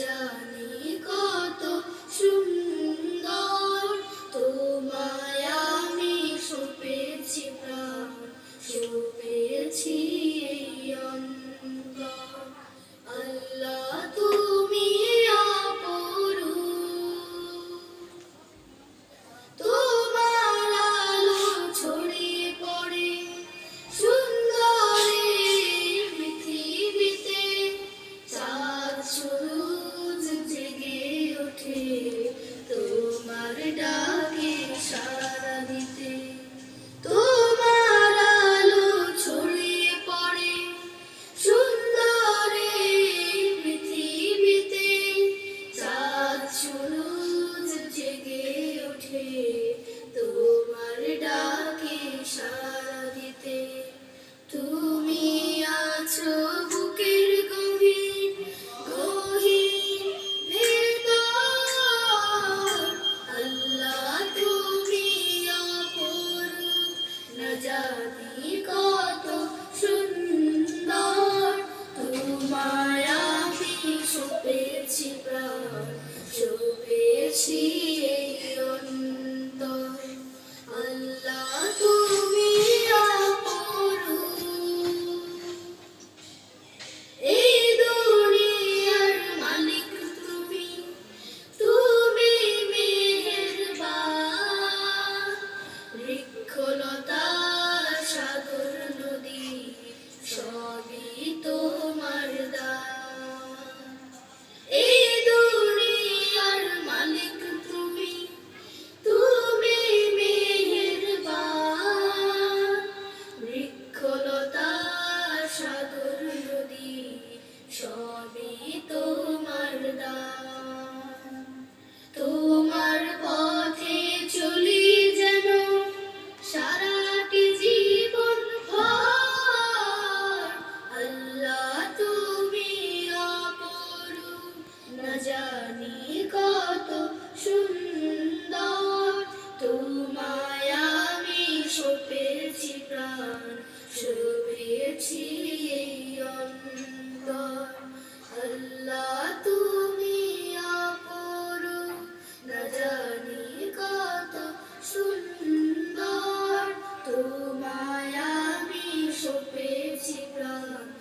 Yeah. ছুপিয়েছি অন্তর। আল্লাহ তুমি আপরু না কত সুন্দর। তোমায় আমি সপেছি প্রাণ।